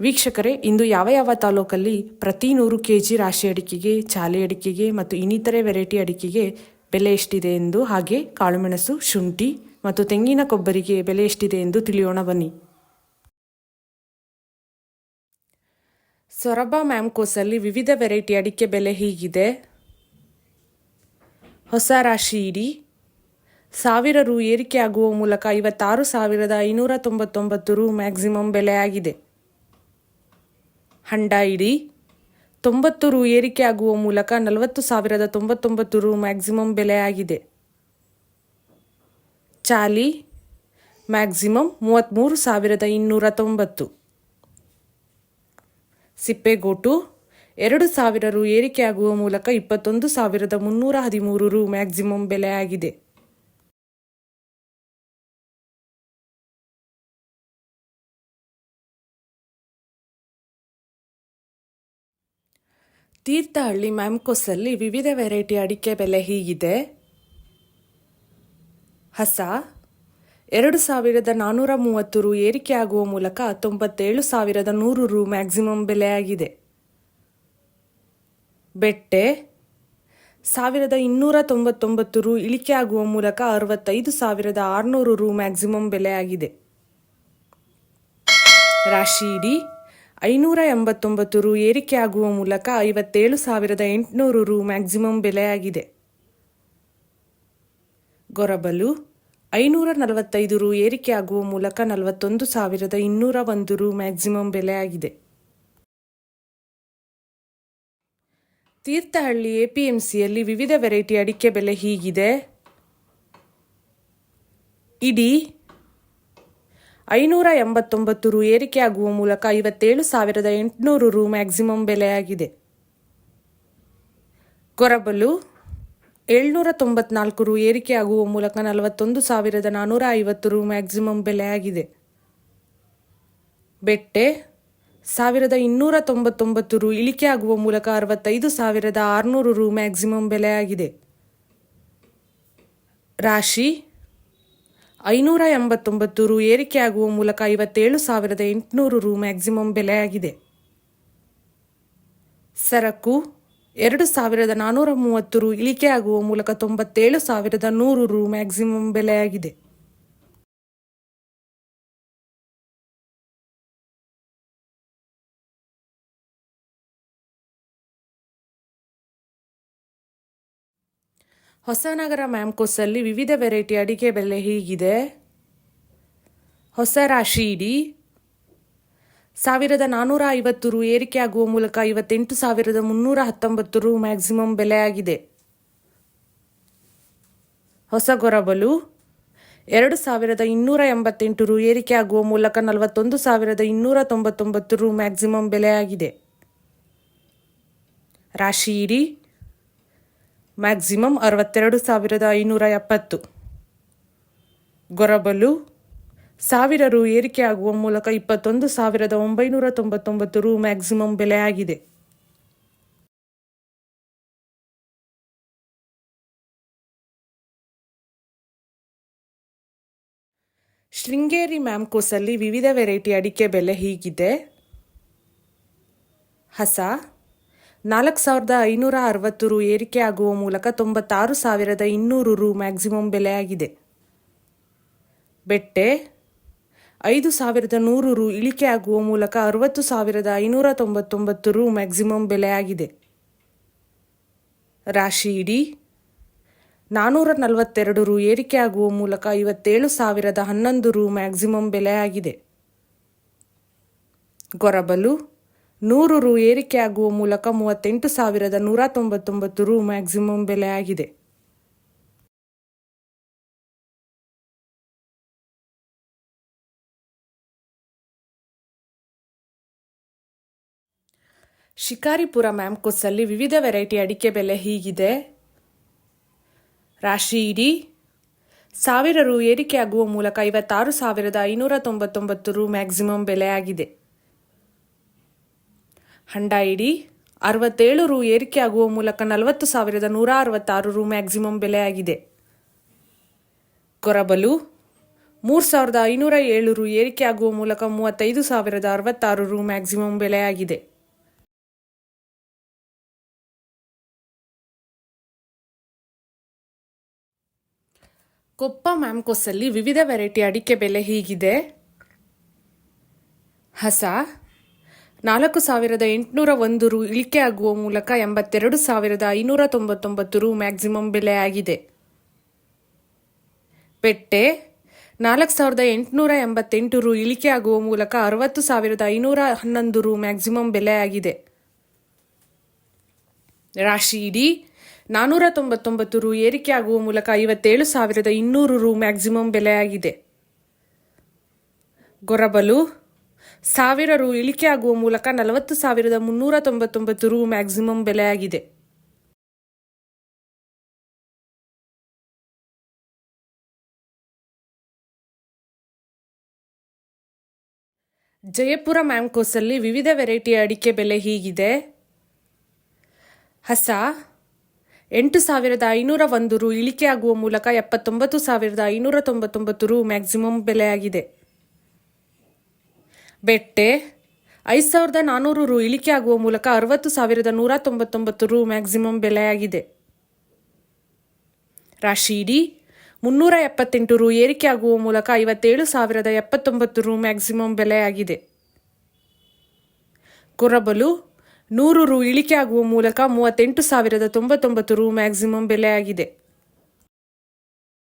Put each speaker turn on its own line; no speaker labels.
ವೀಕ್ಷಕರೇ, ಇಂದು ಯಾವ ಯಾವ ತಾಲೂಕಲ್ಲಿ ಪ್ರತಿ ನೂರು ಕೆ ಜಿ ರಾಶಿ ಅಡಿಕೆಗೆ, ಚಾಲೆ ಅಡಿಕೆಗೆ ಮತ್ತು ಇನ್ನಿತರೆ ವೆರೈಟಿ ಅಡಿಕೆಗೆ ಬೆಲೆ ಎಷ್ಟಿದೆ ಎಂದು ಹಾಗೆ ಕಾಳುಮೆಣಸು, ಶುಂಠಿ ಮತ್ತು ತೆಂಗಿನ ಕೊಬ್ಬರಿಗೆ ಬೆಲೆ ಎಷ್ಟಿದೆ ಎಂದು ತಿಳಿಯೋಣ ಬನ್ನಿ. ಸೊರಬ ಮ್ಯಾಮ್ಕೋಸಲ್ಲಿ ವಿವಿಧ ವೆರೈಟಿ ಅಡಿಕೆ ಬೆಲೆ ಹೀಗಿದೆ. ಹೊಸ ರಾಶಿ ಇಡಿ. ಸಾವಿರ ರು ಏರಿಕೆ ಆಗುವ ಮೂಲಕ ಐವತ್ತಾರು ಸಾವಿರದ ಐನೂರ ತೊಂಬತ್ತೊಂಬತ್ತು ರು ಮ್ಯಾಕ್ಸಿಮಮ್ ಬೆಲೆ ಆಗಿದೆ ಹಂಡ ಇಡಿ. ತೊಂಬತ್ತು ರು ಏರಿಕೆ ಆಗುವ ಮೂಲಕ ನಲವತ್ತು ಸಾವಿರದ ತೊಂಬತ್ತೊಂಬತ್ತು ರು ಮ್ಯಾಕ್ಸಿಮಮ್ ಬೆಲೆ ಆಗಿದೆ. ಚಾಲಿ, ಮ್ಯಾಕ್ಸಿಮಮ್ ಮೂವತ್ತ್ಮೂರು ಸಾವಿರದ ಇನ್ನೂರ ತೊಂಬತ್ತು. ಸಿಪ್ಪೆಗೋಟು, ಎರಡು ಸಾವಿರ ರು ಏರಿಕೆಯಾಗುವ ಮೂಲಕ ಇಪ್ಪತ್ತೊಂದು ಸಾವಿರದ ಮುನ್ನೂರ ಹದಿಮೂರು ರು ಮ್ಯಾಕ್ಸಿಮಮ್ ಬೆಲೆ ತೀರ್ಥಹಳ್ಳಿ ಮ್ಯಾಮ್ಕೋಸಲ್ಲಿ ವಿವಿಧ ವೆರೈಟಿ ಅಡಿಕೆ ಬೆಲೆ ಹೀಗಿದೆ. ಹಸ, ಎರಡು ಸಾವಿರದ ನಾನ್ನೂರ ಮೂವತ್ತು ರು ಏರಿಕೆ ಆಗುವ ಮೂಲಕ ತೊಂಬತ್ತೇಳು ಸಾವಿರದ ನೂರು ರು ಮ್ಯಾಕ್ಸಿಮಮ್ ಬೆಲೆಯಾಗಿದೆ ಬೆಟ್ಟೆ, ಸಾವಿರದ ಇನ್ನೂರ ತೊಂಬತ್ತೊಂಬತ್ತು ರು ಇಳಿಕೆ ಆಗುವ ಮೂಲಕ ಅರವತ್ತೈದು ಸಾವಿರದ ಆರುನೂರು ರು ಮ್ಯಾಕ್ಸಿಮಮ್ ಬೆಲೆಯಾಗಿದೆ ರಾಶಿ ಇಡಿ ಐನೂರ ಎಂಬತ್ತೊಂಬತ್ತು ರು ಏರಿಕೆ ಆಗುವ ಮೂಲಕ ಐವತ್ತೇಳು ಸಾವಿರದ ಎಂಟುನೂರು ರು ಮ್ಯಾಕ್ಸಿಮಮ್ ಬೆಲೆಯಾಗಿದೆ. ಗೊರಬಲು ಐನೂರ ನಲವತ್ತೈದು ರು ಏರಿಕೆಯಾಗುವ ಮೂಲಕ ನಲವತ್ತೊಂದು ಸಾವಿರದ ಇನ್ನೂರ ಒಂದು ರು ಮ್ಯಾಕ್ಸಿಮಮ್ ಬೆಲೆಯಾಗಿದೆ. ತೀರ್ಥಹಳ್ಳಿ ಎಪಿಎಂಸಿಯಲ್ಲಿ ವಿವಿಧ ವೆರೈಟಿ ಅಡಿಕೆ ಬೆಲೆ ಹೀಗಿದೆ. ಇಡಿ ಐನೂರ ಎಂಬತ್ತೊಂಬತ್ತು ರು ಏರಿಕೆಯಾಗುವ ಮೂಲಕ ಐವತ್ತೇಳು ಸಾವಿರದ ಎಂಟುನೂರು ರು ಮ್ಯಾಕ್ಸಿಮಮ್ ಬೆಲೆಯಾಗಿದೆ. ಕೊರಬಲು ಏಳ್ನೂರ ತೊಂಬತ್ನಾಲ್ಕು ರು ಏರಿಕೆಯಾಗುವ ಮೂಲಕ ನಲವತ್ತೊಂದು ಸಾವಿರದ ನಾನ್ನೂರ ಐವತ್ತು ರು ಮ್ಯಾಕ್ಸಿಮಮ್ ಬೆಲೆಯಾಗಿದೆ. ಬೆಟ್ಟೆ ಸಾವಿರದ ಇನ್ನೂರ ತೊಂಬತ್ತೊಂಬತ್ತು ರು ಇಳಿಕೆ ಆಗುವ ಮೂಲಕ ಅರವತ್ತೈದು ಸಾವಿರದ ಆರುನೂರು ರು ಮ್ಯಾಕ್ಸಿಮಮ್ ಬೆಲೆಯಾಗಿದೆ. ರಾಶಿ ಐನೂರ ಎಂಬತ್ತೊಂಬತ್ತು ರು ಏರಿಕೆಯಾಗುವ ಮೂಲಕ ಐವತ್ತೇಳು ಸಾವಿರದ ಎಂಟುನೂರು ರು ಮ್ಯಾಕ್ಸಿಮಮ್ ಬೆಲೆಯಾಗಿದೆ. ಸರಕು ಎರಡು ಸಾವಿರದ ನಾನ್ನೂರ ಮೂವತ್ತು ರು ಇಳಿಕೆಯಾಗುವ ಮೂಲಕ ತೊಂಬತ್ತೇಳು ಸಾವಿರದ ನೂರು ರು ಮ್ಯಾಕ್ಸಿಮಮ್ ಬೆಲೆಯಾಗಿದೆ. ಹೊಸನಗರ ಮ್ಯಾಮ್ಕೋಸಲ್ಲಿ ವಿವಿಧ ವೆರೈಟಿ ಅಡಿಕೆ ಬೆಲೆ ಹೀಗಿದೆ. ಹೊಸ ರಾಶಿ ಇಡಿ. ಸಾವಿರದ ನಾನ್ನೂರ ಐವತ್ತು ರು ಏರಿಕೆ ಆಗುವ ಮೂಲಕ ಐವತ್ತೆಂಟು ಸಾವಿರದ ಮುನ್ನೂರ ಹತ್ತೊಂಬತ್ತು ರು ಮ್ಯಾಕ್ಸಿಮಮ್ ಬೆಲೆಯಾಗಿದೆ ಹೊಸ ಗೊರಬಲು. ಎರಡು ಸಾವಿರದ ಇನ್ನೂರ ಎಂಬತ್ತೆಂಟು ರು ಏರಿಕೆ ಆಗುವ ಮೂಲಕ ನಲವತ್ತೊಂದು ಸಾವಿರದ ಇನ್ನೂರ ತೊಂಬತ್ತೊಂಬತ್ತು ರು ಮ್ಯಾಕ್ಸಿಮಮ್ ಬೆಲೆಯಾಗಿದೆ ರಾಶಿ ಇಡಿ. ಮ್ಯಾಕ್ಸಿಮಮ್ ಅರವತ್ತೆರಡು ಸಾವಿರದ ಐನೂರ ಎಪ್ಪತ್ತು. ಗೊರಬಲು, ಸಾವಿರ ರು ಏರಿಕೆಯಾಗುವ ಮೂಲಕ ಇಪ್ಪತ್ತೊಂದು ಸಾವಿರದ ಒಂಬೈನೂರ ತೊಂಬತ್ತೊಂಬತ್ತು ರು ಮ್ಯಾಕ್ಸಿಮಮ್ ಬೆಲೆಯಾಗಿದೆ. ಶೃಂಗೇರಿ ಮ್ಯಾಮ್ಕೋಸಲ್ಲಿ ವಿವಿಧ ವೆರೈಟಿ ಅಡಿಕೆ ಬೆಲೆ ಹೀಗಿದೆ. ಹಸ ನಾಲ್ಕು ಸಾವಿರದ ಐನೂರ ಅರವತ್ತು ರು ಏರಿಕೆ ಆಗುವ ಮೂಲಕ ತೊಂಬತ್ತಾರು ಸಾವಿರದ ಇನ್ನೂರು ರು ಮ್ಯಾಕ್ಸಿಮಮ್ ಬೆಲೆಯಾಗಿದೆ. ಬೆಟ್ಟೆ, ಐದು ಸಾವಿರದ ನೂರು ರು ಇಳಿಕೆ ಆಗುವ ಮೂಲಕ ಅರವತ್ತು ಸಾವಿರದ ಐನೂರ ತೊಂಬತ್ತೊಂಬತ್ತು ರು ಮ್ಯಾಕ್ಸಿಮಮ್ ಬೆಲೆಯಾಗಿದೆ. ರಾಶಿ ಇಡೀ ನಾನ್ನೂರ ನಲವತ್ತೆರಡು ರು ಏರಿಕೆ ಆಗುವ ಮೂಲಕ ಐವತ್ತೇಳು ಸಾವಿರದ ಹನ್ನೊಂದು ರು ಮ್ಯಾಕ್ಸಿಮಮ್ ಬೆಲೆಯಾಗಿದೆ. ಗೊರಬಲು ನೂರು ರು ಏರಿಕೆ ಆಗುವ ಮೂಲಕ ಮೂವತ್ತೆಂಟು ಸಾವಿರದ ನೂರ ತೊಂಬತ್ತೊಂಬತ್ತು ರು ಮ್ಯಾಕ್ಸಿಮಮ್ ಬೆಲೆಯಾಗಿದೆ ಶಿಕಾರಿಪುರ ಮ್ಯಾಮ್ಕೋಸಲ್ಲಿ ವಿವಿಧ ವೆರೈಟಿ ಅಡಿಕೆ ಬೆಲೆ ಹೀಗಿದೆ. ರಾಶಿ ಇಡಿ, ಸಾವಿರ ರು ಏರಿಕೆಯಾಗುವ ಮೂಲಕ ಐವತ್ತಾರು ಸಾವಿರದ ಐನೂರ ತೊಂಬತ್ತೊಂಬತ್ತು ರು ಮ್ಯಾಕ್ಸಿಮಮ್ ಬೆಲೆಯಾಗಿದೆ ಹಂಡ ಇಡಿ ಅರವತ್ತೇಳು ರು ಏರಿಕೆಯಾಗುವ ಮೂಲಕ ನಲವತ್ತು ಸಾವಿರದ ನೂರ ಅರವತ್ತಾರು ರು ಮ್ಯಾಕ್ಸಿಮಮ್ ಬೆಲೆಯಾಗಿದೆ. ಕೊರಬಲು ಮೂರು ಸಾವಿರದ ಐನೂರ ಏಳು ರು ಏರಿಕೆಯಾಗುವ ಮೂಲಕ ಮೂವತ್ತೈದು ಸಾವಿರದ ಅರವತ್ತಾರು ರು ಮ್ಯಾಕ್ಸಿಮಮ್ ಬೆಲೆಯಾಗಿದೆ. ಕೊಪ್ಪ ಮ್ಯಾಮ್ಕೋಸಲ್ಲಿ ವಿವಿಧ ವೆರೈಟಿ ಅಡಿಕೆ ಬೆಲೆ ಹೀಗಿದೆ. ಹಸ ನಾಲ್ಕು ಸಾವಿರದ ಎಂಟುನೂರ ಒಂದು ರು ಇಳಿಕೆ ಆಗುವ ಮೂಲಕ ಎಂಬತ್ತೆರಡು ಸಾವಿರದ ಐನೂರ ತೊಂಬತ್ತೊಂಬತ್ತು ರು ಮ್ಯಾಕ್ಸಿಮಮ್ ಬೆಲೆ ಆಗಿದೆ. ಪೆಟ್ಟೆ, ನಾಲ್ಕು ಸಾವಿರದ ಎಂಟುನೂರ ಎಂಬತ್ತೆಂಟು ರು ಇಳಿಕೆ ಆಗುವ ಮೂಲಕ ಅರವತ್ತು ಸಾವಿರದ ಐನೂರ ಹನ್ನೊಂದು ರು ಮ್ಯಾಕ್ಸಿಮಮ್ ಬೆಲೆ ಆಗಿದೆ. ರಾಶಿ ಇಡೀ ನಾನ್ನೂರ ತೊಂಬತ್ತೊಂಬತ್ತು ರು ಏರಿಕೆ ಆಗುವ ಮೂಲಕ ಐವತ್ತೇಳು ಸಾವಿರದ ಇನ್ನೂರು ರು ಮ್ಯಾಕ್ಸಿಮಮ್ ಬೆಲೆಯಾಗಿದೆ ಗೊರಬಲು ಸಾವಿರ ರು ಇಳಿಕೆ ಆಗುವ ಮೂಲಕ ನಲವತ್ತು ಸಾವಿರದ ಮುನ್ನೂರ ತೊಂಬತ್ತೊಂಬತ್ತು ರು ಮ್ಯಾಕ್ಸಿಮಮ್ ಬೆಲೆಯಾಗಿದೆ. ಜಯಪುರ ಮ್ಯಾಂಕೋಸಲ್ಲಿ ವಿವಿಧ ವೆರೈಟಿಯ ಅಡಿಕೆ ಬೆಲೆ ಹೀಗಿದೆ. ಹಸ ಎಂಟು ಸಾವಿರದ ಐನೂರ ಒಂದು ರು ಇಳಿಕೆ ಆಗುವ ಮೂಲಕ ಎಪ್ಪತ್ತೊಂಬತ್ತು ಸಾವಿರದ ಐನೂರ ತೊಂಬತ್ತೊಂಬತ್ತು ರು ಮ್ಯಾಕ್ಸಿಮಮ್ ಬೆಲೆಯಾಗಿದೆ. ಬೆಟ್ಟೆ. ಐದು ಸಾವಿರದ ನಾನ್ನೂರು ರು ಇಳಿಕೆ ಆಗುವ ಮೂಲಕ ಅರವತ್ತು ಸಾವಿರದ ನೂರ ತೊಂಬತ್ತೊಂಬತ್ತು ರು ಮ್ಯಾಕ್ಸಿಮಮ್ ಬೆಲೆಯಾಗಿದೆ. ರಾಶಿ ಇಡೀ ಮುನ್ನೂರ ಎಪ್ಪತ್ತೆಂಟು ರು ಏರಿಕೆ ಆಗುವ ಮೂಲಕ ಐವತ್ತೇಳು ಸಾವಿರದ ಎಪ್ಪತ್ತೊಂಬತ್ತು ರು ಮ್ಯಾಕ್ಸಿಮಮ್ ಬೆಲೆಯಾಗಿದೆ. ಕೊರಬಲು ನೂರು ರು ಇಳಿಕೆ ಆಗುವ ಮೂಲಕ ಮೂವತ್ತೆಂಟು ಸಾವಿರದ ತೊಂಬತ್ತೊಂಬತ್ತು ರು ಮ್ಯಾಕ್ಸಿಮಮ್ ಬೆಲೆಯಾಗಿದೆ.